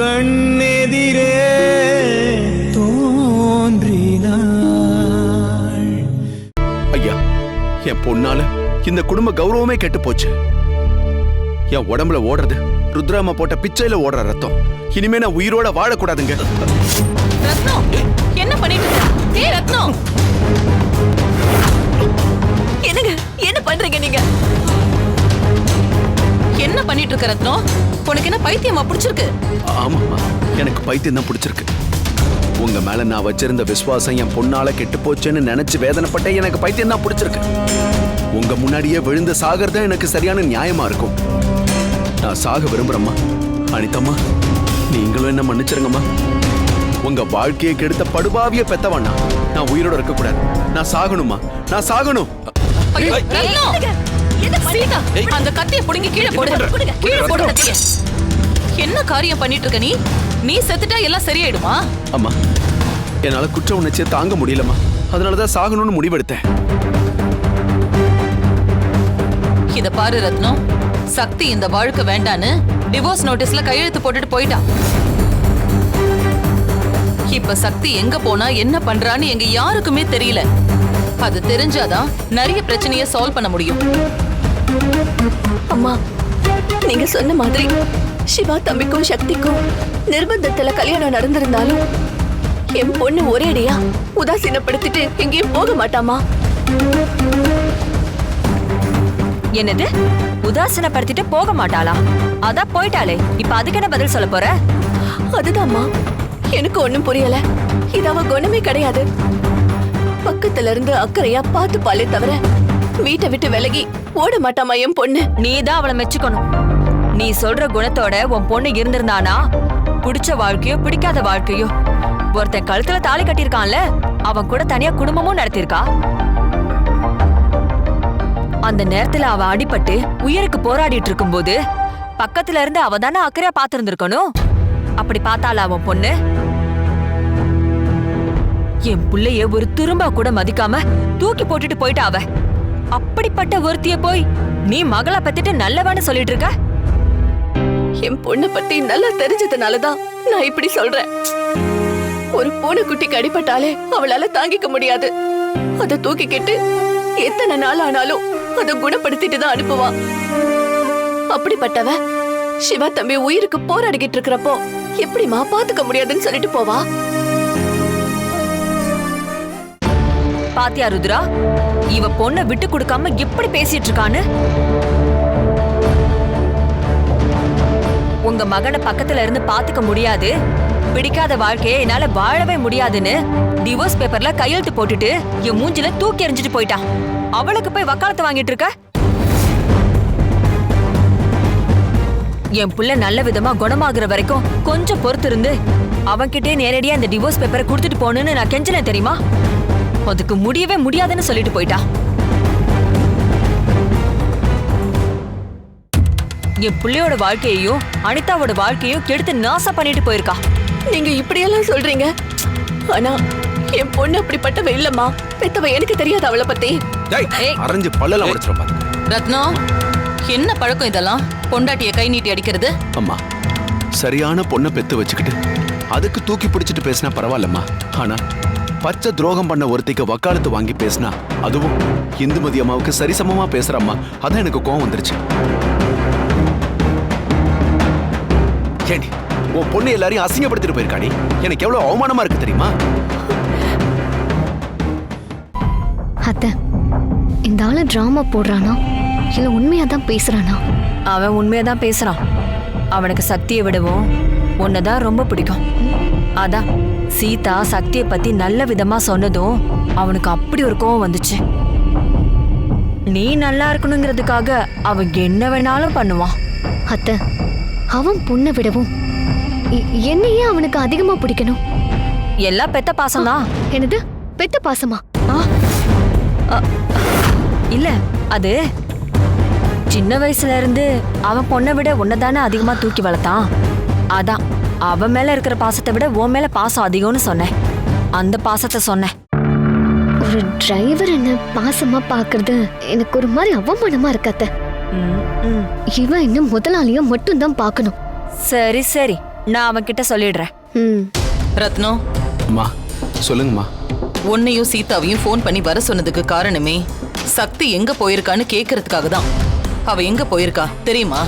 கண்ணெதிரே தோன்றினாள். ஐயா என் பொண்ணால இந்த குடும்ப கௌரவமே கெட்டு போச்சு. என் உடம்புல ஓடுறது ருத்ராமா போட்ட பிச்சையில ஓடுற ரத்தம். இனிமே நான் உயிரோட வாழக்கூடாதுங்க. ரத்னம் என்ன பண்ணிட்டு இருக்க? ஏய் ரத்னம் என்னங்க என்ன பண்றீங்க நீங்க? என்ன பண்ணிட்டு இருக்க ரத்னம் உனக்கு என்ன பைத்தியமா பிடிச்சிருக்கு? ஆமாம்மா எனக்கு பைத்தியம் தான் பிடிச்சிருக்கு. உங்க மேல நான் வச்சிருந்த விசுவாசம் என் பொண்ணால கெட்டு போச்சுன்னு நினைச்சு வேதனைப்பட்ட எனக்கு பைத்தியம் தான் பிடிச்சிருக்கு. உங்க முன்னாடியே விழுந்து சாகிறது தான் எனக்கு சரியான நியாயமா இருக்கும். நான் சாக விரும்புறேம்மா. அனிதம்மா நீங்களும் என்ன மன்னிச்சிருங்கம்மா. உங்க வாழ்க்கையை கெடுத்த படுபாவிய பெத்தவண்ணா நான். உயிரோட இருக்க கூடாது நான் சாகணுமா. நான் சாகணும் சீதா? அந்த கத்தியை புடுங்கி கீழே போடு. கீழே போடு கத்திய. என்ன காரியம் பண்ணிட்டு இருக்க நீ? நீ செத்துட்டா எல்லாம் சரியாயிடுமா? அம்மா என்னால குற்ற உணர்ச்சியை தாங்க முடியலம்மா. அதனாலதான் சாகணும்னு முடிவெடுத்தேன். இத பாரு ரத்னம். சக்தி இந்த வாழ்க்கை வேண்டான்னு டிவோர்ஸ் நோட்டீஸ்ல கையெழுத்து போட்டுட்டு போயிட்டா. இப்ப சக்தி எங்க போனா என்ன பண்றான்னு எங்க யாருக்குமே தெரியல. அது தெரிஞ்சாதான் நிறைய பிரச்சனைய சால்வ் பண்ண முடியும். அம்மா நீங்க சொன்ன மாதிரி சிவா தம்பிக்கும் சக்திக்கும் நிர்பந்தத்துல கல்யாணம் நடந்திருந்தாலும் என் பொண்ணு ஒரேடியா உதாசீனப்படுத்திட்டு எங்கேயும் போக மாட்டாமா என்னது? உதாசீனப்படுத்திட்டு போக மாட்டாளா? அதான் போயிட்டாளே. இப்ப அதுக்கு என்ன பதில் சொல்ல போற? அதுதாம்மா. எனக்கு ஒண்ணும் புரியல. இது அவ குணமே கிடையாது. பக்கத்துல இருந்து அக்கறையா பார்த்து பாலே தவிர வீட்டை விட்டு விலகி ஓட மாட்டாமா என் பொண்ணு? நீ தான் அவளை மெச்சுக்கணும். நீ சொல்ற குணத்தோட உன் பொண்ணு இருந்திருந்தானா? பிடிச்ச வாழ்க்கையோ பிடிக்காத வாழ்க்கையோ. ஒருத்தன் கழுத்துல தாலி கட்டியிருக்கான்ல அவன் கூட தனியா குடும்பமும் நடத்தியிருக்கா? அந்த நேரத்துல அவ அடிபட்டு உயிருக்கு போராடிட்டு இருக்கும்போது பக்கத்துல இருந்து அவ தானே அக்கறையா பாத்திருந்திருக்கணும் அப்படி பார்த்தாளா அவன் பொண்ணு? என் பிள்ளைய ஒரு திரும்ப கூட மதிக்காம தூக்கி போட்டுட்டு போயிட்டா அவ. அப்படிப்பட்ட ஒருத்திய போய் நீ மகள பத்திட்டு நல்லவன்னு சொல்லிட்டு இருக்க என் பொண்ணை பத்தி நல்லா தெரிஞ்சதுனாலதான் நான் இப்படி சொல்றேன். ஒரு பூனைக்குட்டிக்கு அடிபட்டாலே அவளால தாங்கிக்க முடியாது. அத தூக்கிக்கிட்டு எத்தனை நாள் ஆனாலும் அத குணப்படுத்திட்டு தான் அனுப்புவா. அப்படிப்பட்டவ சிவா தம்பி உயிருக்கு போராடிக்கிட்டு இருக்கிறப்போ எப்படிம்மா பாத்துக்க முடியாதுன்னு சொல்லிட்டு போவா? பாத்தியா ருத்ரா? இவ பொண்ண விட்டு கொடுக்காம எப்படி பேசிட்டு இருக்கான்னு உங்க மகனை பக்கத்துல இருந்து பாத்துக்க முடியாது. பிடிக்காத வாழ்க்கையை என்னால வாழவே முடியாதுன்னு டிவோர்ஸ் பேப்பர்ல கையெழுத்து போட்டுட்டு என் மூஞ்சில தூக்கி எறிஞ்சிட்டு போயிட்டான். அவளுக்கு போய் வக்காலத்தை வாங்கிட்டு இருக்க? என் புள்ள நல்ல விதமா குணமாகுற வரைக்கும் கொஞ்சம் பொறுத்து இருந்து அவன்கிட்டே நேரடியா இந்த டிவோர்ஸ் பேப்பரை கொடுத்துட்டு போகணும்னு நான் கெஞ்சினேன் தெரியுமா? அதுக்கு முடியவே முடியாதுன்னு சொல்லிட்டு போயிட்டா. என் பிள்ளையோட வாழ்க்கையையும் அனிதாவோட வாழ்க்கையையும் கெடுத்து நாசம் பண்ணிட்டு போயிருக்கா. நீங்க இப்படியெல்லாம் சொல்றீங்க? ஆனா என் பொண்ணு அப்படிப்பட்டவ இல்லம்மா. பெத்தவ எனக்கு தெரியாது அவளை பத்தி. அரைஞ்சு பல்லெல்லாம் உடைச்சிரும் பாருங்க ரத்னம் என்ன பழக்கம் இதெல்லாம்? பொண்டாட்டிய கை நீட்டி அடிக்கிறது? அம்மா சரியான பொண்ணை பெத்து வச்சுக்கிட்டு அதுக்கு தூக்கி பிடிச்சிட்டு பேசினா பரவாயில்லம்மா. ஆனா பச்சை துரோகம் பண்ண ஒருத்திக்கு வக்காலத்து வாங்கி பேசினா அதுவும் இந்துமதி அம்மாவுக்கு சரிசமமா பேசுறம்மா. அதான் எனக்கு கோவம் வந்துருச்சு. ஏண்டி உன் பொண்ணு எல்லாரையும் அசிங்கப்படுத்திட்டு போயிருக்காடி? எனக்கு எவ்வளவு அவமானமா இருக்கு தெரியுமா? அத்தை இந்த ஆளு டிராமா போடுறானா? இல்ல உண்மையா தான் பேசுறானா? அவன் உண்மையதான் பேசுறான். அவனுக்கு சக்தியை விடவும் உன்னதான் ரொம்ப பிடிக்கும். அதான் சீதா சக்தியை பத்தி நல்ல விதமா சொன்னதும் அவனுக்கு அப்படி ஒரு கோவம் வந்துச்சு. நீ நல்லா இருக்கணுங்கிறதுக்காக அவன் என்ன வேணாலும் பண்ணுவான். அத்தை அவன் பொண்ணை விடவும் என்னையே அவனுக்கு அதிகமா பிடிக்கணும். எல்லாம் பெத்த பாசம்தான். என்னது? பெத்த பாசமா? இல்ல அது சின்ன வயசுல இருந்து அவன் பொண்ணை விட உன்னதானே அதிகமா தூக்கி வளர்த்தான். அதான். அவன் மேல இருக்கிற பாசத்தை விட உன் மேல பாசம் அதிகம்னு சொன்னேன். அந்த பாசத்தை சொன்னேன். ஒரு டிரைவர் என்ன பாசமா பாக்குறது எனக்கு ஒரு மாதிரி அவமானமா இருக்கு அத்தை. ம், ம். இவன் இன்னும் முதலாளிய மட்டும் தான் பார்க்கணும். சரி சரி. நான் அவன்கிட்ட சொல்லிடுறேன். ம். ரத்னம் அம்மா சொல்லுங்கம்மா. உன்னையும் சீதாவையும் ஃபோன் பண்ணி வர சொன்னதுக்கு காரணமே சக்தி எங்க போயிருக்கான்னு கேக்குறதுக்காக தான் அவ எங்க போயிருக்கா தெரியுமா?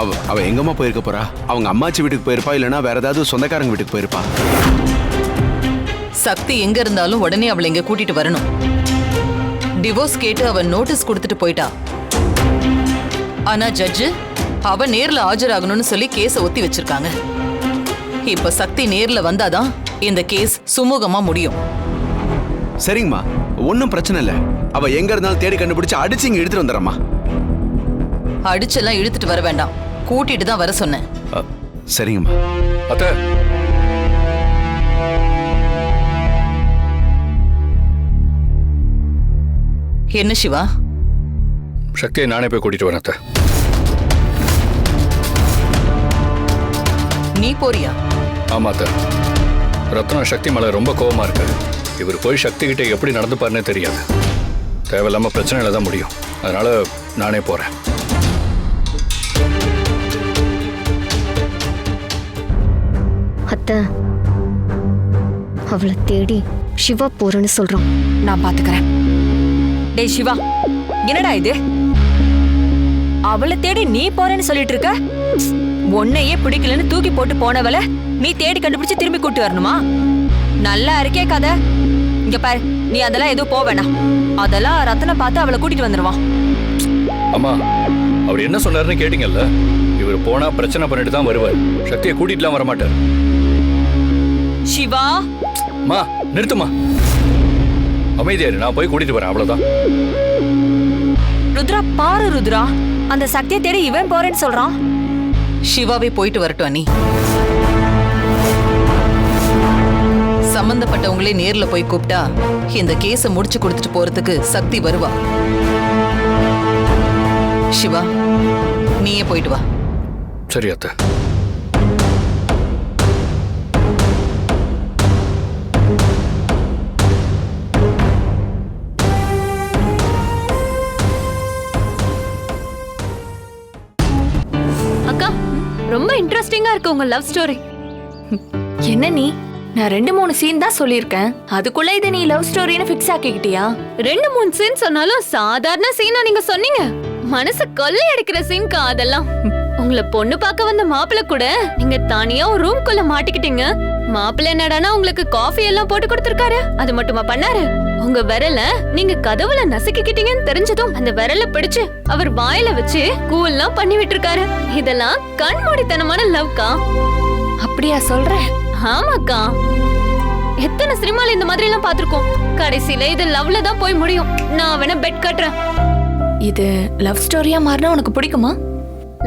அவ அவ எங்கம்மா போயிருக்க போறா? அவங்க அம்மாச்சி வீட்டுக்கு போயிருப்பா இல்லைன்னா வேற ஏதாவது சொந்தக்காரங்க வீட்டுக்கு போயிருப்பா? சக்தி எங்க இருந்தாலும் உடனே அவளை இங்க கூட்டிட்டு வரணும். டிவோர்ஸ் கேட்டு அவ நோட்டீஸ் கொடுத்துட்டு போயிட்டா. ஆனா ஜட்ஜு அவ நேர்ல ஆஜராகணும்னு சொல்லி கேஸ ஒத்தி வச்சிருக்காங்க. இப்ப சக்தி நேர்ல வந்தாதான் இந்த கேஸ் சுமூகமா முடியும். சரிங்கம்மா ஒன்றும் பிரச்சனை இல்லை. அவ எங்க இருந்தாலும் தேடி கண்டுபிடிச்சு அடிச்சு இங்க எடுத்துட்டு வந்துடுறம்மா. அடிச்செல்லாம் இழுத்துட்டு வர வேண்டாம். கூட்டிட்டு தான் வர சொன்னேன். சரிங்கம்மா. அத்தை. என்ன சிவா? சக்தியை நானே போய் கூட்டிட்டு வரேன் அத்தை. நீ போறியா? ஆமா அத்தை. ரத்னம் சக்தி மேல ரொம்ப கோவமா இருக்கு இவர் போய் சக்தி கிட்ட எப்படி நடந்துப்பாருன்னே தெரியாது. தேவையில்லாம பிரச்சனையில தான் முடியும். அதனால நானே போறேன். அத்தை அவளை தேடி சிவா போறேன்னு சொல்றான். நான் பாத்துக்கறேன். டேய் சிவா என்னடா இது? அவளை தேடி நீ போறேன்னு சொல்லிட்டு இருக்க உன்னையே பிடிக்கலன்னு தூக்கி போட்டு போனவள நீ தேடி கண்டுபிடிச்சு திரும்பி கூட்டி வரணுமா? நல்லா இருக்கே கதை. இங்க பாரு நீ அதெல்லாம் எதுவும் போக வேணாம். அதெல்லாம் ரத்தனை பார்த்து அவளை கூட்டிட்டு வந்துருவான். அம்மா அவர் என்ன சொன்னாருன்னு கேட்டீங்கல்ல? இவர் போனா பிரச்சனை பண்ணிட்டு தான் வருவார். சக்தியை கூட்டிட்டுலாம் வர மாட்டார் சிவா? அம்மா நிறுத்துமா அமைதியாரு நான் போய் கூட்டிட்டு வரேன் அவ்வளவுதான். ருத்ரா பாரு ருத்ரா. அந்த சக்தியை தேடி இவன் போறேன்னு சொல்றான். சிவாவே போயிட்டு வரட்டும் அண்ணி. சம்பந்தப்பட்டவங்களே நேர்ல போய் கூப்பிட்டா இந்த கேஸ முடிச்சு கொடுத்துட்டு போறதுக்கு சக்தி வருவா. சிவா நீயே போயிட்டு வா. சரி அத்தை. உங்க லவ் ஸ்டோரி. என்ன நீ? நான் ரெண்டு மூணு சீன் தான் சொல்லியிருக்கேன். அதுக்குள்ள இதை நீ லவ் ஸ்டோரின்னு ஃபிக்ஸ் ஆக்கிக்கிட்டியா? ரெண்டு மூணு சீன் சொன்னாலும் சாதாரண சீனா நீங்க சொன்னீங்க. மனசு கொள்ளை அடிக்கிற சீன்க்கா அதெல்லாம். உங்களை பொண்ணு பார்க்க வந்த மாப்பிள்ளை கூட நீங்க தனியா ஒரு ரூம்குள்ள மாட்டிக்கிட்டீங்க. மாப்பிள்ளை என்னடானா உங்களுக்கு காஃபி எல்லாம் போட்டு கொடுத்திருக்காரு. அது மட்டுமா பண்ணாரு? உங்க விரல நீங்க கதவுல நசுக்கிக்கிட்டீங்கன்னு தெரிஞ்சதும் அந்த விரல பிடிச்சு அவர் வாயில வச்சு கூல்லாம் பண்ணி விட்டுருக்காரு. இதெல்லாம் கண்மூடித்தனமான லவ்க்கா அப்படியா சொல்ற? ஆமாக்கா. எத்தனை சினிமால இந்த மாதிரி எல்லாம் பாத்திருக்கோம் கடைசியில இது லவ்ல தான் போய் முடியும். நான் அவன பெட் கட்டுறேன். இது லவ் ஸ்டோரியா மாறினா உனக்கு பிடிக்குமா?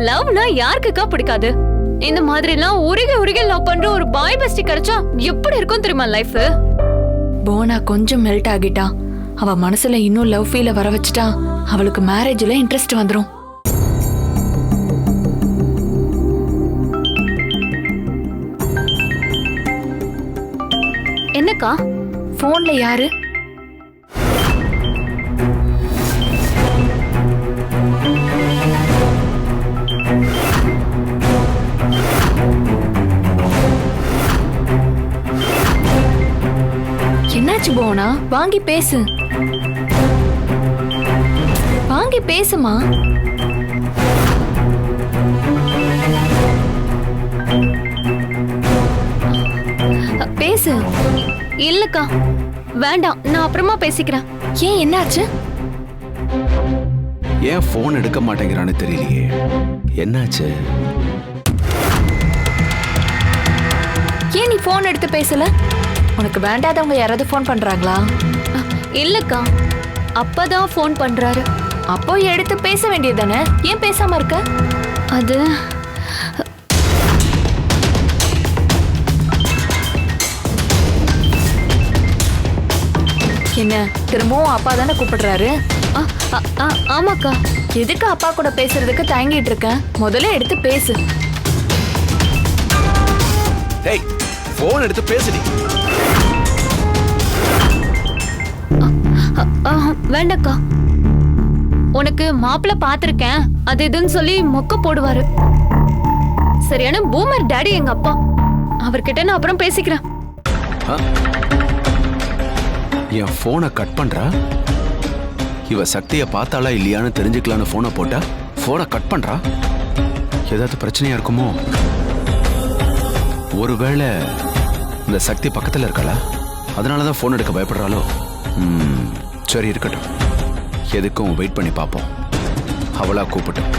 லவ்னா யாருக்குக்கா பிடிக்காது? இந்த மாதிரி எல்லாம் உருகி உருகி லவ் பண்ற ஒரு பாய் பெஸ்டி கிடைச்சா எப்படி இருக்கும் தெரியுமா லைஃப் போனா கொஞ்சம் மெல்ட் ஆகிட்டா. அவ மனசுல இன்னும் லவ் ஃபீல வர வச்சுட்டா அவளுக்கு மேரேஜ்ல இன்ட்ரெஸ்ட் வந்துரும். என்னக்கா? போன்ல யாரு? என்னாச்சு போனா? வாங்கி பேசு. வாங்கி பேசுமா? பேசு. இல்லக்கா. வேண்டாம் நான் அப்புறமா பேசிக்கிறேன். ஏன் என்னாச்சு? ஏன் ஃபோன் எடுக்க மாட்டேங்கிறான்னு தெரியலையே. என்னாச்சு? ஏன் நீ போன் எடுத்து பேசல? உனக்கு வேண்டாதவங்க யாராவது ஃபோன் பண்றாங்களா? இல்லக்கா அப்பதான் ஃபோன் பண்றாரு. அப்போ எடுத்து பேச வேண்டியதுதானே? ஏன் பேசாம இருக்க? அது என்ன திரும்பவும் அப்பா தானே கூப்பிடுறாரு? ஆமாக்கா. எதுக்கு அப்பா கூட பேசுறதுக்கு தயங்கிட்டு இருக்க? முதல்ல எடுத்து பேசு. டேய் ஃபோன் எடுத்து பேசுடி. வேண்டக்கா. உனக்கு மாப்பிள்ளை பாத்திருக்கேன். அது இதுன்னு சொல்லி மொக்க போடுவாரு. சரியான பூமர் டாடி எங்க அப்பா. அவர்கிட்ட நான் அப்புறம் பேசிக்கிறேன். என் போனை கட் பண்றா? இவ சக்தியை பார்த்தாளா இல்லையான்னு தெரிஞ்சுக்கலான்னு போனை போட்டா? போனை கட் பண்றா? ஏதாவது பிரச்சனையா இருக்குமோ? ஒருவேளை இந்த சக்தி பக்கத்தில் இருக்காளா? அதனால தான் ஃபோன் எடுக்க பயப்படுறாளோ? சரி இருக்கட்டும். எதுக்கும் வெயிட் பண்ணி பார்ப்போம். அவளாக கூப்பிட்டோம்